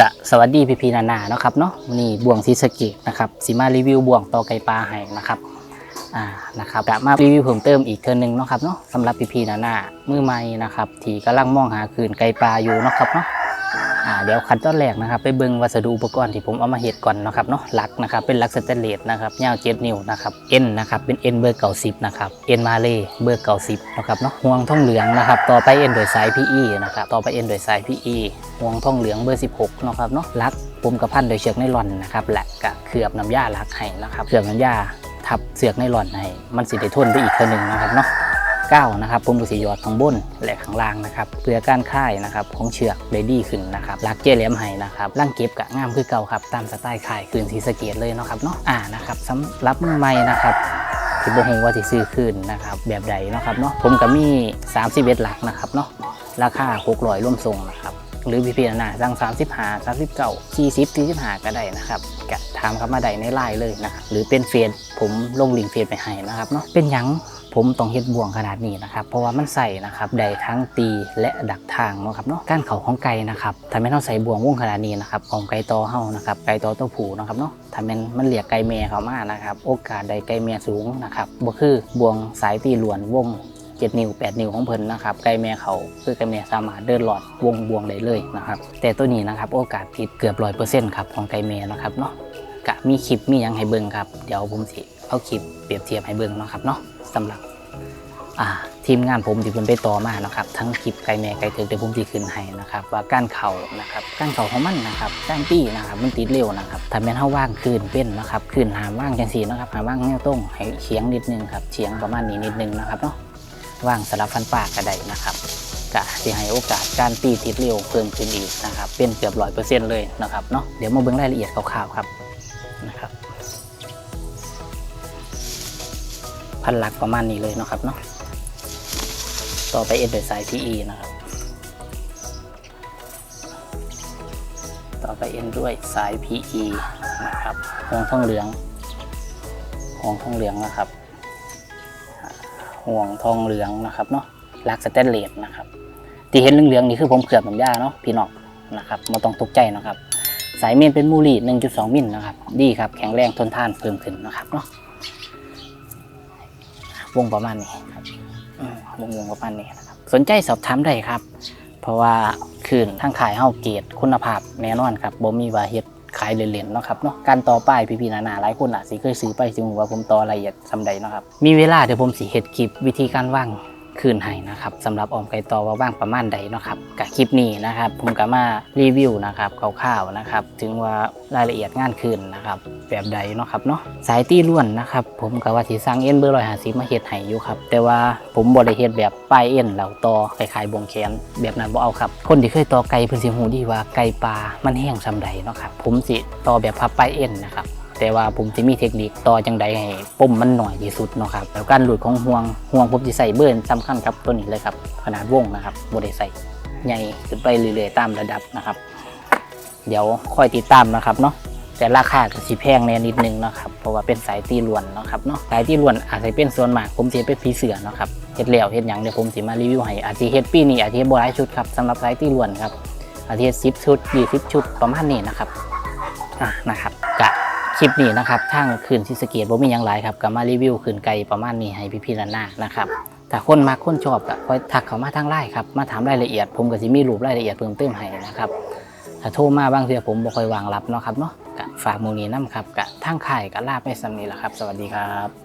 กะสวัสดีพี่พีนานาเนาะครับเนาะวันนี่บ่วงซีสเกตนะครับสีมารีวิวบ่วงต่อไก่ปลาให้นะครับอ่านะครับกะมารีวิวเพิ่มเติมอีกเทื่อนึงเนาะครับเนาะสำหรับพี่พีนานามือใหม่นะครับที่กำลังมองหาคืนไก่ปลาอยู่เนาะครับเนาะ อ่าเดี๋ยวขั้นตอนแรกนะครับไปเบิ่งวัสดุอุปกรณ์ที่ผมเอามาเฮ็ดก่อนนะครับเนาะหลักนะครับเป็นหลักสแตนเลสนะครับยาว7นิ้วนะครับเอ็นนะครับเป็นเอ็นเบอร์เก่า10นะครับเอ็นมาเลเบอร์เก่า10นะครับเนาะห่วงทองเหลืองนะครับต่อไปเอ็นโดยสาย PE นะครับต่อไปเอ็นโดยสาย PE ห่วงทองเหลืองเบอร์16เนะครับเนาะลักผมกับพันโดยเชือกไนลอนนะครับและกะเคลือบน้ำยาลักให้นะครับเคลือบน้ำยาทับเสือกไนลอนให้มันสิได้ทนไปอีกเท่านึงนะครับเนาะ เก้านะครับผมก็สิหยอดข้างบนและข้างล่างนะครับเพื่อการค่ายนะครับของเชือกได้ดีขึ้นนะครับลักเจเหลี่มให้นะครับล่างเก็บกะงามคือเก่าครับตามสไตล์ค่ายคืนสีสะเกตเลยเนาะครับเนาะอ่านะครับสำหรับมือใหม่นะครับที่บ่ฮู้ว่าสิซื้อคืนนะครับแบบใดเนาะครับเนาะผมก็มี 31 หลักนะครับเนาะราคา600ร่วมส่งนะครับ หรือพี่พีนาสั่ง35 39 40 45ก็ได้นะครับก็ถามเข้ามาได้ในไลน์เลยนะหรือเป็นเฟซผมลงลิงก์เฟซไปให้นะครับเนาะเป็นยังผมต้องเฮ็ดบ่วงขนาดนี้นะครับ เพราะว่ามันใส่นะครับได้ทั้งตีและดักทางเนาะครับเนาะการเขาของไก่นะครับถ้าแม่นเราใส่บ่วงวงขนาดนี้นะครับของไก่ตอเฮานะครับไก่ตอตัวผูนะครับเนาะถ้าแม่นมันเรียกไก่แม่เข้ามานะครับ โอกาสได้ไก่แม่สูงนะครับบ่คือบ่วงสายตีหลวนวง 7 นิ้ว 8 นิ้วของเพิ่นนะครับไก่แม่เขาคือไก่แม่สามารถเดินหลอดวงบวงได้เลยนะครับแต่ตัวนี้นะครับโอกาสผิดเกือบร้อยเปอร์เซ็นต์ครับของไก่แม่นะครับเนาะกะมีคลิปมีหยังให้เบิ่งครับเดี๋ยวผมสิเอาคลิปเปรียบเทียบให้เบิ่งนะครับเนาะสำหรับอ่าทีมงานผมที่เพิ่นไปต่อมานะครับทั้งคลิปไก่แม่ไก่เถิกเดี๋ยวผมสิขึ้นให้นะครับว่าก้านเข่านะครับก้านเข่าของมันนะครับก้านปี้นะครับมันติดเร็วนะครับถ้าแม่นเฮาว่างคืนเป็นนะครับคืนหามว่างจังซี่นะครับหาว่างแนวตรงให้เฉียงนิดนึงครับเฉียงประมาณนี้นิดนึงนะครับเนาะ ว่างสลับฟันปากก็ได้นะครับกะที่ให้โอกาสการตีติดเร็วเพิ่มขึ้นอีกนะครับ เป็นเกือบร้อยเปอร์เซ็นต์เลยนะครับเนาะเดี๋ยวมาเบิ่งรายละเอียดคร่าวๆครับนะครับพันหลักประมาณนี้เลยนะครับเนาะต่อไปเอ็นโดยสาย PE นะครับ ต่อไปเอ็นด้วยสาย PE นะครับห่วงทองเหลืองห่วงทองเหลืองนะครับ ห่วงทองเหลืองนะครับเนาะลักสแตนเลสนะครับที่เห็นเหลืองๆนี่คือผมเขือบน้ำยาเนาะพี่น้องนะครับไมาต้องตกใจนะครับ สายเมนเป็นมูลี1.2 มิลนะครับ ดีครับแข็งแรงทนทานเพิ่มขึ้นนะครับเนาะวงประมาณนี้ครับวงวงประมาณนี้นะครับ สนใจสอบถามได้ครับ เพราะว่าคืนทางขายเฮาเกียรติคุณภาพแน่นอนครับบ่มีวาเฮ็ด ขายเล่นๆเนาะครับเนาะการต่อป้ายพี่ๆนานาหลายคนอาจสิเคยซื้อไปสิว่าผมต่อรายละเอียดซำใดเนาะครับมีเวลาเดี๋ยวผมสิเฮ็ดคลิปวิธีการว่าง คืนให้นะครับสำหรับออมไก่ตอว่าว่างประมาณใดนะครับกับคลิปนี้นะครับผมก็มารีวิวนะครับคร่าวๆนะครับถึงว่ารายละเอียดงานคืนนะครับแบบใดเนาะครับเนาะสายตีล้วนนะครับผมก็ว่าสิสั่งเอ็นเบอร์ร้อยหาสิบมาเฮ็ดให้อยู่ครับแต่ว่าผมบ่ได้เฮ็ดแบบป้ายเอ็นแล้วต่อคล้ายๆบงแขนแบบนั้นบ่เอาครับคนที่เคยต่อไก่เพิ่นสิฮู้ดีว่าไก่ปลามันแห้งซำใดเนาะครับผมสิต่อแบบพับป้ายเอ็นนะครับ แต่ว่าผมจะมีเทคนิคต่อจังใดให้ปุ่มมันหน่อยที่สุดเนาะครับแล้วการหลุดของห่วงห่วงผมจะใส่เบิร์นสำคัญครับตัวนี้เลยครับขนาดวงนะครับบได้ใส่ใหญ่ขึ้นไปเรื่อยๆตามระดับนะครับ เดี๋ยวค่อยติดตามนะครับเนาะแต่ราคาก็สิแพงแน่นิดนึงเนาะครับเพราะว่าเป็นสายตีล้วนเนาะครับเนาะสายตีล้วนอาจจะเป็นส่วนมากผมจะเป็นผีเสือเนาะครับเฮ็ดแล้วเฮ็ดหยังเดี๋ยวผมสิมารีวิวให้อาจจะเฮ็ดปีนี้อาจจะเฮ็ดบ่หลายชุดครับสำหรับสายตีล้วนครับอาจจะเฮ็ด10ชุด20ชุดประมาณนี้นะครับอะนะครับ คลิปนี้นะครับทั้งคืนที่สเกตบ่มีอย่างหลายครับก็มารีวิวคืนไก่ประมาณนี้ให้พี่พี่ๆนาๆนะครับถ้าคนมาคนชอบก็คอยทักเขามาทางไลน์ครับมาถามรายละเอียด ผมก็สิมีรูปรายละเอียดเพิ่มเติมให้นะครับถ้าโทรมาบางเทีผมบ่ค่อยวางรับเนาะครับเนาะฝากมูนี้นํครับก็ทางค่ายก็ลาบไปสำนีแหละครับ สวัสดีครับ